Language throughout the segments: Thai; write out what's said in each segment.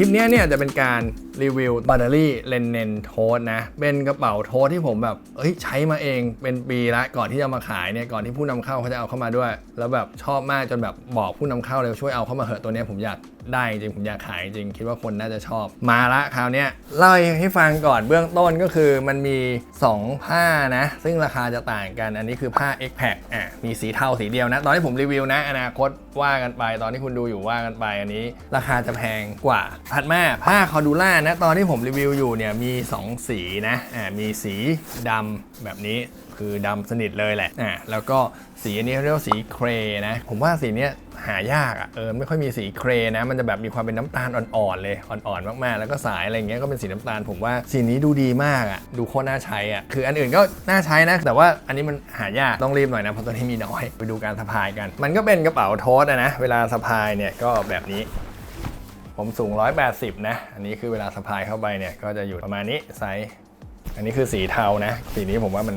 ลิปนี้เนี่ยจะเป็นการรีวิวบัตเตอรี่เลนเนนโทสนะ เป็นกระเป๋าโทสที่ผมแบบเอ้ยใช้มาเองเป็นปีละก่อนที่จะมาขายเนี่ยก่อนที่ผู้นำเข้าเขาจะเอาเข้ามาด้วย แล้วแบบชอบมากจนแบบบอกผู้นำเข้าเลยช่วยเอาเข้ามาเหอะตัวเนี้ยผมอยากได้จริงผมอยากขายจริงคิดว่าคนน่าจะชอบ มาละคราวเนี้ยเล่าให้ฟังก่อนเบื้องต้นก็คือมันมี 2 ผ้านะ ซึ่งราคาจะต่างกัน อันนี้คือผ้า X p a c อะมีสีเทาสีเดียวนะ ตอนที่ผมรีวิวนะ อนาคตว่ากันไป ตอนที่คุณดูอยู่ว่ากันไปอันนี้ ราคาจะแพงกว่าถัดมาผ้าคอดูล่านะตอนที่ผมรีวิวอยู่เนี่ยมี 2 สีนะอ่ามีสีดำแบบนี้คือดำสนิทเลยแหละอ่าแล้วก็สีอันนี้เขาเรียกว่าสีเครนะ ผมว่าสีนี้หายากอะ่ะเออไม่ค่อยมีสีเครนะ มันจะแบบมีความเป็นน้ำตาลอ่อนๆเลยอ่อนๆมากๆ แล้วก็สายอะไรเงี้ยก็เป็นสีน้ำตาล ผมว่าสีนี้ดูดีมากอะ่ะดูโคตรน่าใช้อะ่ะคืออันอื่นก็น่าใช้นะ แต่ว่าอันนี้มันหายากต้องรีบหน่อยนะเพราะตัวนี้มีน้อยไปดูการสะพายกัน มันก็เป็นกระเป๋าโทสอะนะเวลาสะพายเนี่ยก็แบบนี้ ผมสูง 180 นะ อันนี้คือเวลาสะพายเข้าไปเนี่ย ก็จะอยู่ประมาณนี้ไซส์ อันนี้คือสีเทานะ สีนี้ผมว่ามัน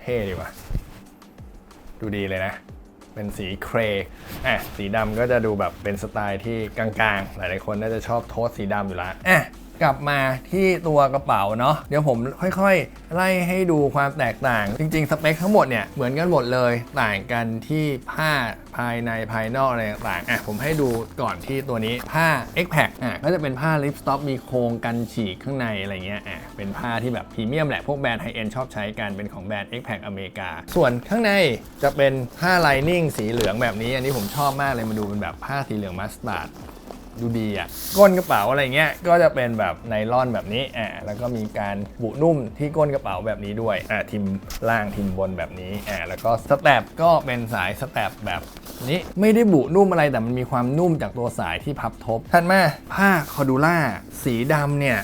เท่ดีว่ะ ดูดีเลยนะ เป็นสีเครย์อะ สีดำก็จะดูแบบเป็นสไตล์ที่กลางๆ หลายๆคนน่าจะชอบโทสสีดำอยู่ละอะ กลับมาที่ตัวกระเป๋าเนาะเดี๋ยวผมค่อยๆ ไล่ให้ดูความแตกต่าง จริง ๆ สเปคทั้งหมดเนี่ยเหมือนกันหมดเลยต่างกันที่ผ้าภายในภายนอกอะไรต่างๆอะผมให้ดูก่อนที่ตัวนี้ผ้า X p a c อะก็จะเป็นผ้าลิปสต็อปมีโครงกันฉีกข้างในอะไรเงี้ยอะเป็นผ้าที่แบบพรีเมียมแหละ พวกแบรนด์ไฮเอ็นชอบใช้กันเป็นของแบรนด์ X p a c อเมริกา ส่วนข้างในจะเป็นผ้าไลนิ่งสีเหลืองแบบนี้ อันนี้ผมชอบมากเลยมาดูเป็นแบบผ้าสีเหลืองมัสตาร์ด ดูดีอะก้นกระเป๋าอะไรเงี้ยก็จะเป็นแบบไนลอนแบบนี้อ่าแล้วก็มีการบุนุ่มที่ก้นกระเป๋าแบบนี้ด้วยอ่าทิมล่างทิมบนแบบนี้อ่าแล้วก็สแตปก็เป็นสายสแตปแบบนี้ไม่ได้บุนุ่มอะไรแต่มันมีความนุ่มจากตัวสายที่พับทบถัดมาผ้าคอดูล่าสีดำเนี่ย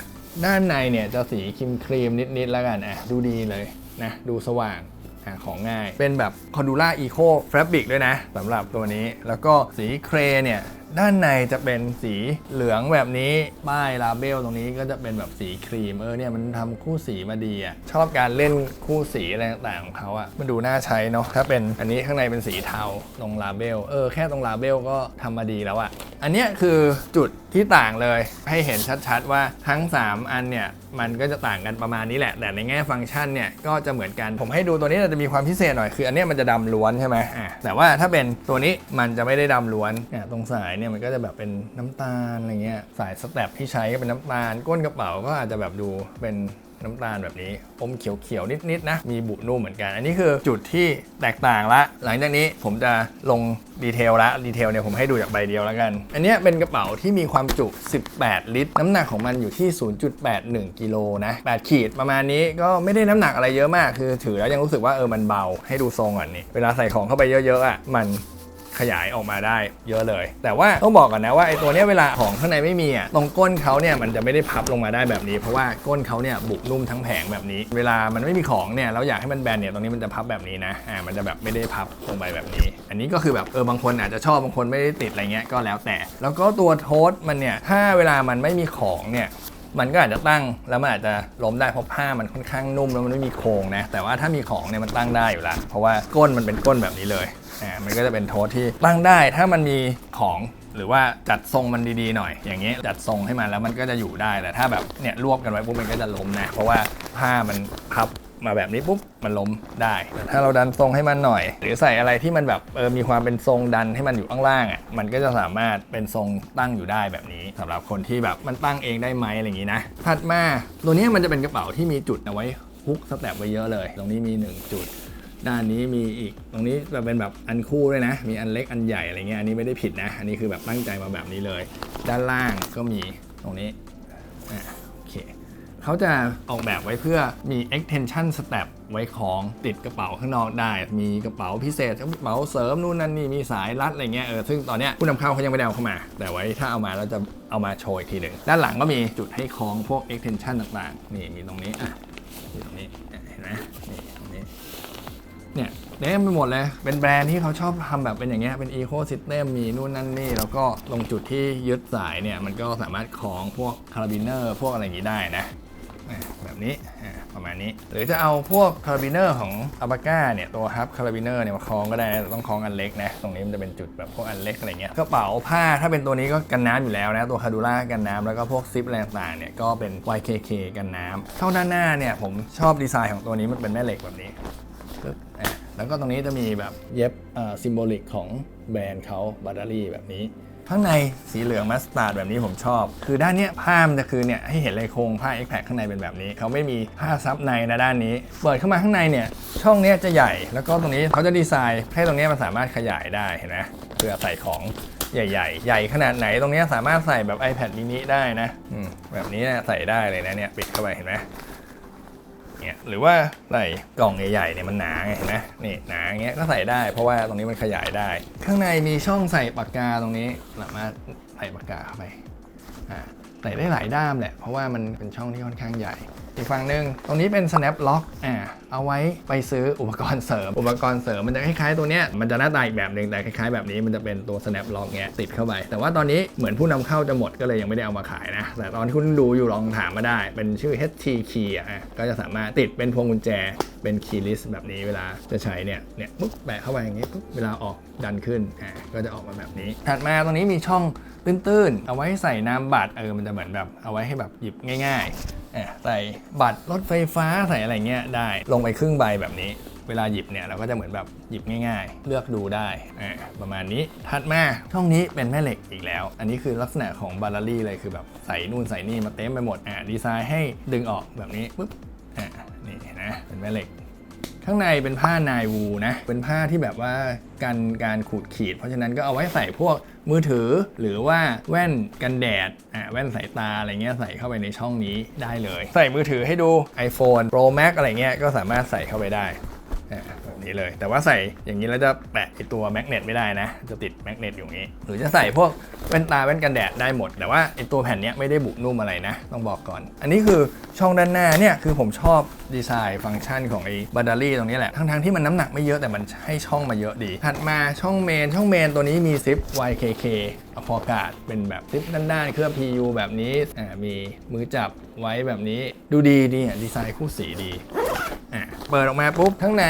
ด้านในเนี่ยจะสีครีมครีมนิดๆแล้วกันอะดูดีเลยนะดูสว่างหาของง่าย เป็นแบบคอดูล่าอีโคแฟบริกด้วยนะสำหรับตัวนี้ แล้วก็สีเครเนี่ย ด้านในจะเป็นสีเหลืองแบบนี้ ป้ายลาเบลตรงนี้ก็จะเป็นแบบสีครีม เออเนี่ยมันทำคู่สีมาดีอะ่ะ ชอบการเล่นคู่สีอะไรต่างๆของเขาอะ่ะ มันดูน่าใช้เนาะ ถ้าเป็นอันนี้ข้างในเป็นสีเทาตรงลาเบล เออแค่ตรงลาเบลก็ทำมาดีแล้วอะ่ะ อันเนี้ยคือจุดที่ต่างเลยให้เห็นชัดๆว่าทั้ง 3 อันเนี่ยมันก็จะต่างกันประมาณนี้แหละ แต่ในแง่ฟังก์ชันเนี่ยก็จะเหมือนกันผมให้ดูตัวนี้จะมีความพิเศษหน่อยคือ อันนี้มันจะดำล้วนใช่ไหมอะแต่ว่าถ้าเป็นตัวนี้มันจะไม่ได้ดำล้วนเนี่ยตรงสายเนี่ยมันก็จะแบบเป็นน้ำตาลอะไรเงี้ยสายสแตปที่ใช้ก็เป็นน้ำตาลก้นกระเป๋าก็อาจจะแบบดูเป็น น้ำตาลแบบนี้ อมเขียวๆ นิดๆ นะ มีบุนุ่มเหมือนกัน อันนี้คือจุดที่แตกต่างละ หลังจากนี้ผมจะลงดีเทลละ ดีเทลเนี่ยผมให้ดูจากใบเดียวแล้วกัน อันเนี้ยเป็นกระเป๋าที่มีความจุ 18 ลิตร น้ำหนักของมันอยู่ที่ 0.81 กิโลนะ 8 ขีดประมาณนี้ก็ไม่ได้น้ำหนักอะไรเยอะมาก คือถือแล้วยังรู้สึกว่าเออมันเบา ให้ดูทรงก่อนนี่ เวลาใส่ของเข้าไปเยอะๆอะมัน ขยายออกมาได้เยอะเลย แต่ว่าต้องบอกก่อนนะว่าไอ้ตัวเนี้ยเวลาของข้างในไม่มีอะตรงก้นเขาเนี่ยมันจะไม่ได้พับลงมาได้แบบนี้ เพราะว่าก้นเขาเนี่ยบุกนุ่มทั้งแผงแบบนี้ เวลามันไม่มีของเนี่ยเราอยากให้มันแบนเนี่ยตรงนี้มันจะพับแบบนี้นะอ่ามันจะแบบไม่ได้พับลงไปแบบนี้ อันนี้ก็คือแบบเออบางคนอาจจะชอบบางคนไม่ได้ติดอะไรเงี้ยก็แล้วแต่ แล้วก็ตัวโทสมันเนี่ยถ้าเวลามันไม่มีของเนี่ย มันก็อาจจะตั้งแล้วมันอาจจะล้มได้เพราะผ้ามันค่อนข้างนุ่มแล้วมันไม่มีโครงนะแต่ว่าถ้ามีของเนี่ยมันตั้งได้อยู่แล้วเพราะว่าก้นมันเป็นก้นแบบนี้เลยอ่ามันก็จะเป็นโทษที่ตั้งได้ถ้ามันมีของหรือว่าจัดทรงมันดีๆหน่อย อย่างเงี้ยจัดทรงให้มันแล้วมันก็จะอยู่ได้แต่ถ้าแบบเนี่ยรวบกันไว้ปุ๊บมันก็จะล้มนะเพราะว่าผ้ามันพับ มาแบบนี้ปุ๊บมันล้มได้ ถ้าเราดันทรงให้มันหน่อย หรือใส่อะไรที่มันแบบเออมีความเป็นทรงดันให้มันอยู่ข้างล่างอะมันก็จะสามารถเป็นทรงตั้งอยู่ได้แบบนี้สำหรับคนที่แบบมันตั้งเองได้ไหมอะไรอย่างนี้นะถัดมาตัวนี้มันจะเป็นกระเป๋าที่มีจุดเอาไว้ฮุกสแตปไว้เยอะเลย ตรงนี้มี 1 จุดด้านนี้มีอีกตรงนี้จะเป็นแบบอันคู่ด้วยนะ มีอันเล็กอันใหญ่อะไรเงี้ยอันนี้ไม่ได้ผิดนะ อันนี้คือแบบตั้งใจมาแบบนี้เลย ด้านล่างก็มีตรงนี้อะโอเค เขาจะออกแบบไว้เพื่อมี extension step ไว้ของติดกระเป๋าข้างนอกได้ มีกระเป๋าพิเศษกระเป๋าเสริมนู่นนั่นนี่มีสายรัดอะไรเงี้ยเออซึ่งตอนเนี้ยผู้นำเข้าเขายังไม่ได้เอาเข้ามา แต่ไว้ถ้าเอามาเราจะเอามาโชว์อีกทีหนึ่งด้านหลังก็มีจุดให้คล้องพวก extension ต่างๆนี่มีตรงนี้อะมีตรงนี้เห็นไหมนี่ตรงนี้เนี่ยเต็มไปหมดเลย เป็นแบรนด์ที่เขาชอบทำแบบเป็นอย่างเงี้ย เป็นอีโค y ิสเต็มมีนู่นนั่นนี่ แล้วก็ตรงจุดที่ยึดสายเนี่ย มันก็สามารถคล้องพวกคาราบิเนอร์ พวกอะไรอย่างงี้ได้นะ แบบนี้ประมาณนี้ หรือจะเอาพวกคาราบิเนอร์ของอาบาก้าเนี่ยตัวฮับคาราบิเนอร์เนี่ยมาคล้องก็ได้แต่ต้องคล้องอันเล็กนะตรงนี้มันจะเป็นจุดแบบพวกอันเล็กอะไรเงี้ยกระเป๋าผ้าถ้าเป็นตัวนี้ก็กันน้ำอยู่แล้วนะตัวคาดูล่ากันน้ำแล้วก็พวกซิปอะไรต่างๆเนี่ยก็เป็น YKK กันน้ำเข้าด้านหน้าเนี่ยผมชอบดีไซน์ของตัวนี้มันเป็นแม่เหล็กแบบนี้ปึ๊บแล้วก็ตรงนี้จะมีแบบเย็บซิมโบลิกของแบรนด์เขาบัตเตอรี่แบบนี้ ข้างในสีเหลืองมัสตาร์ดแบบนี้ผมชอบ คือด้านเนี้ยผ้ามันจะคือเนี่ยให้เห็นเลยโครงผ้า X Pack ข้างในเป็นแบบนี้ เขาไม่มีผ้าซับในนะด้านนี้ เปิดเข้ามาข้างในเนี่ยช่องเนี้ยจะใหญ่ แล้วก็ตรงนี้เขาจะดีไซน์ให้ตรงนี้มันสามารถขยายได้เห็นไหมเพื่อใส่ของใหญ่ๆใหญ่ขนาดไหนตรงนี้สามารถใส่แบบ iPad mini ได้นะอืมแบบนี้ใส่ได้เลยนะเนี่ยปิดเข้าไปเห็นไหม เนี่ยหรือว่าใส่กล่องใหญ่ๆเนี่ยมันหนาไงเห็นไหมนี่หนาอย่างเงี้ยก็ใส่ได้เพราะว่าตรงนี้มันขยายได้ ข้างในมีช่องใส่ปากกาตรงนี้สามารถใส่ปากกาเข้าไปอ่าใส่ได้หลายด้ามแหละเพราะว่ามันเป็นช่องที่ค่อนข้างใหญ่ อีกฝั่งหนึ่งตรงนี้เป็น snap lock อ่าเอาไว้ไปซื้ออุปกรณ์เสริม อุปกรณ์เสริมมันจะคล้ายๆตัวเนี้ยมันจะหน้าตาอีกแบบหนึ่งแต่คล้ายๆแบบนี้มันจะเป็นตัว snap lock เงี้ยติดเข้าไป แต่ว่าตอนนี้เหมือนผู้นำเข้าจะหมดก็เลยยังไม่ได้เอามาขายนะ แต่ตอนที่คุณดูอยู่ลองถามมาได้ เป็นชื่อ HT key อะก็จะสามารถติดเป็นพวงกุญแจเป็น keyless แบบนี้เวลาจะใช้เนี่ยเนี่ยปุ๊บแปะเข้าไปอย่างงี้ปุ๊บเวลาออกดันขึ้นอ่าก็จะออกมาแบบนี้ ถัดมาตรงนี้มีช่องตื้นๆ เอาไว้ใส่น้ำบัตรเออมันจะเหมือนแบบเอาไว้ให้แบบหยิบง่ายๆอะใส่บัตรรถไฟฟ้าใส่อะไรเงี้ยได้ลงไปครึ่งใบแบบนี้ เวลาหยิบเนี่ยเราก็จะเหมือนแบบหยิบง่าย ๆ เลือกดูได้ประมาณนี้ถัดมาช่องนี้เป็นแม่เหล็กอีกแล้ว อันนี้คือลักษณะของบาลารี่เลยคือแบบใส่นู่นใส่นี่มาเต็มไปหมดอ่าดีไซน์ให้ดึงออกแบบนี้ปุ๊บอ่านี่นะเป็นแม่เหล็ก ข้างในเป็นผ้านายวูนะ เป็นผ้าที่แบบว่ากันการขูดขีด เพราะฉะนั้นก็เอาไว้ใส่พวกมือถือ หรือว่าแว่นกันแดดอะแว่นสายตาอะไรเงี้ยใส่เข้าไปในช่องนี้ได้เลย ใส่มือถือให้ดู iPhone Pro Max อะไรเงี้ยก็สามารถใส่เข้าไปได้ นี้เลย แต่ว่าใส่อย่างนี้แล้วจะแปะไอตัวแมกเนตไม่ได้นะ จะติดแมกเนตอยู่นี้ หรือจะใส่พวกแว่นตาแว่นกันแดดได้หมด แต่ว่าไอตัวแผ่นนี้ไม่ได้บุนุ่มอะไรนะ ต้องบอกก่อน อันนี้คือช่องด้านหน้าเนี่ยคือผมชอบดีไซน์ฟังก์ชันของไอ้บัตเตอรี่ตรงนี้แหละ ทั้งๆที่มันน้ำหนักไม่เยอะแต่มันให้ช่องมาเยอะดี ถัดมาช่องเมน ช่องเมนตัวนี้มีซิป YKK อพอกาดเป็นแบบซิปด้านๆเคลือบ PU แบบนี้ มีมือจับไว้แบบนี้ ดูดีดีอะดีไซน์คู่สีดี เปิดออกมาปุ๊บข้างใน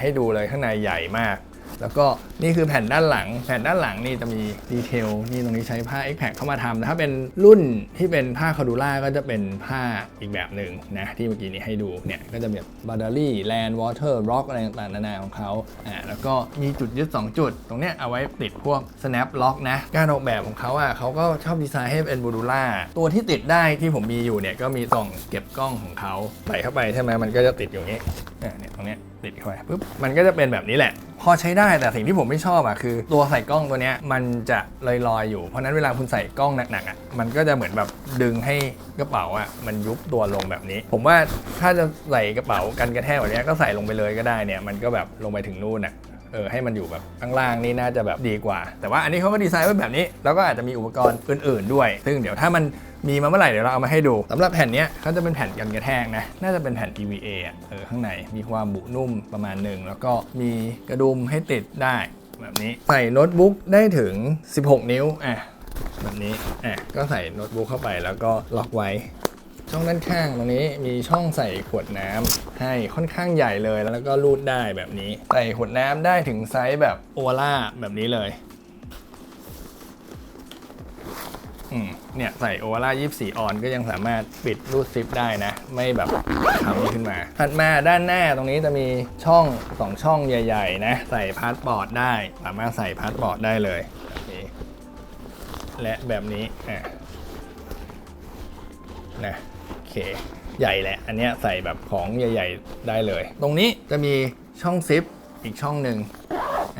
ให้ดูเลยข้างในใหญ่มาก แล้วก็นี่คือแผ่นด้านหลัง แผ่นด้านหลังนี่จะมีดีเทลนี่ตรงนี้ใช้ผ้า X p a c เข้ามาทำแต่ถ้าเป็นรุ่นที่เป็นผ้าคาดูล่าก็จะเป็นผ้าอีกแบบหนึ่งนะที่เมื่อกี้นี้ให้ดูเนี่ยก็จะแบบบาร์ดารี่แลนด์วอเตอร์ร็อกอะไรต่างๆนานาของเขาอ่าแล้วก็มีจุดยึด 2 จุด ตรงเนี้ยเอาไว้ติดพวก snap lock นะการออกแบบของเขาอะเขาก็ชอบดีไซน์ให้เป็นบูดูล่าตัวที่ติดได้ที่ผมมีอยู่เนี่ยก็มีกล่องเก็บกล้องของเขาใส่เข้าไปใช่ไหมมันก็จะติดอยู่นี้อ่าเนี่ยตรงเนี้ย ติดเข้าไปปุ๊บมันก็จะเป็นแบบนี้แหละ พอใช้ได้แต่สิ่งที่ผมไม่ชอบอะคือ ตัวใส่กล้องตัวเนี้ยมันจะลอยๆอยู่เพราะนั้นเวลาคุณใส่กล้องหนักๆอะมันก็จะเหมือนแบบดึงให้กระเป๋าอะมันยุบตัวลงแบบนี้ ผมว่าถ้าจะใส่กระเป๋ากันกระแทกแบบเนี้ยก็ใส่ลงไปเลยก็ได้เนี่ยมันก็แบบลงไปถึงนู่นอะ เออให้มันอยู่แบบข้างล่างนี่น่าจะแบบดีกว่า แต่ว่าอันนี้เขาก็ดีไซน์ไว้แบบนี้ แล้วก็อาจจะมีอุปกรณ์อื่น ๆ ด้วย ซึ่งเดี๋ยวถ้ามันมีมาเมื่อไหร่เดี๋ยวเราเอามาให้ดูสำหรับแผ่นนี้เขาจะเป็นแผ่นกันกระแทกนะ น่าจะเป็นแผ่น EVA เออข้างในมีความบุนุ่มประมาณหนึ่งแล้วก็มีกระดุมให้ติดได้แบบนี้ใส่โน้ตบุ๊กได้ถึง 16 นิ้วอะแบบนี้อะก็ใส่โน้ตบุ๊กเข้าไปแล้วก็ล็อกไว้ ช่องด้านข้างตรงนี้มีช่องใส่ขวดน้ำให้ค่อนข้างใหญ่เลยแล้วก็รูดได้แบบนี้ ใส่ขวดน้ำได้ถึงไซส์แบบโอวาล่าแบบนี้เลยอืมเนี่ยใส่โอวาล่า24 ออนก็ยังสามารถปิดรูดซิปได้นะ ไม่แบบทำขึ้นมา ถัดมาด้านหน้าตรงนี้จะมีช่อง 2 ช่องใหญ่ ๆ นะ ใส่พาสปอร์ตได้ สามารถใส่พาสปอร์ตได้เลย และแบบนี้อะนะ ใหญ่แหละ อันเนี้ยใส่แบบของใหญ่ ๆ ได้เลย ตรงนี้จะมีช่องซิปอีกช่องหนึ่ง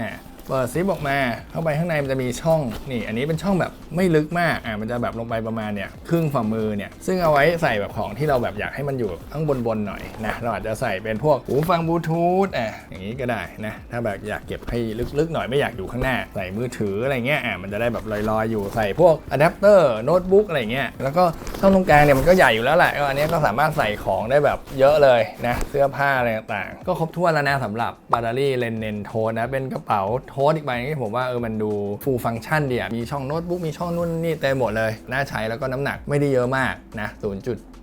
อ่า เปิดซิปออกมา เข้าไปข้างในมันจะมีช่องนี่ อันนี้เป็นช่องแบบไม่ลึกมากอ่ามันจะแบบลงไปประมาณเนี่ยครึ่งฝ่ามือเนี่ยซึ่งเอาไว้ใส่แบบของที่เราแบบอยากให้มันอยู่ข้างบนๆหน่อยนะเราอาจจะใส่เป็นพวกหูฟังบลูทูธอะอย่างนี้ก็ได้นะถ้าแบบอยากเก็บให้ลึกๆหน่อยไม่อยากอยู่ข้างหน้า ใส่มือถืออะไรเงี้ยอะมันจะได้แบบลอยๆอยู่ใส่พวกอะแดปเตอร์โน้ตบุ๊กอะไรเงี้ยแล้วก็ช่องตรงกลางเนี่ยมันก็ใหญ่อยู่แล้วแหละก็อันนี้ก็สามารถใส่ของได้แบบเยอะเลยนะเสื้อผ้าอะไรต่างๆ ก็ครบถ้วนแล้วนะสำหรับบาร์รี่เลนเนนโทสนะเป็นกระเป๋าโทสอีกใบนึงที่ผมว่าเออมันดูฟูลฟังก์ชันดีอะมีช่องโน้ตบุ๊กมีช่องนู่นนี่เต็มหมดเลย น่าใช้แล้วก็น้ำหนักไม่ได้เยอะมากนะ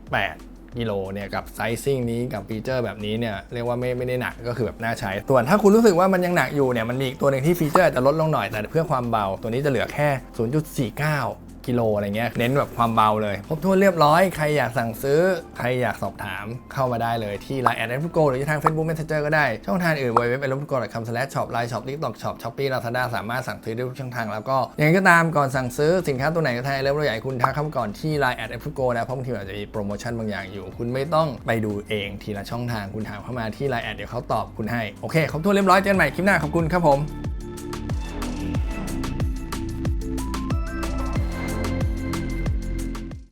0.8กิโลเนี่ยกับไซซิ่งนี้กับฟีเจอร์แบบนี้เนี่ยเรียกว่าไม่ไม่ได้หนักก็คือแบบน่าใช้ ส่วนถ้าคุณรู้สึกว่ามันยังหนักอยู่เนี่ยมันมีอีกตัวหนึ่งที่ฟีเจอร์จจะลดลงหน่อยแต่เพื่อความเบาตัวนี้จะเหลือแค่ 0.49 กิโลอะไรเงี้ยเน้นแบบความเบาเลยครบถ้วนเรียบร้อยใครอยากสั่งซื้อ ใครอยากสอบถามเข้ามาได้เลยที่ Line แอด f อ g o หรือทาง Facebook Messenger ก็ได้ ช่องทางอื่น www e l f g o c o m shop line shop tiktok shop shopee lazada สามารถสั่งซื้อได้ทุกช่องทางแล้วก็ยังไงก็ตามก่อนสั่งซื้อสินค้าตัวไหนก็ไทยแล้วเราอยากให้คุณทักเข้ามาก่อนที่ Line แอด f อ g o นะเพราะบางทีอาจจะมีโปรโมชั่นบางอย่างอยู่ คุณไม่ต้องไปดูเองทีละช่องทางคุณถามเข้ามาที่ Line แอดเดี๋ยวเขาตอบคุณให้โอเคครบถ้วนเรียบร้อยเจอกันใหม่คลิปหน้าขอบคุณครับผม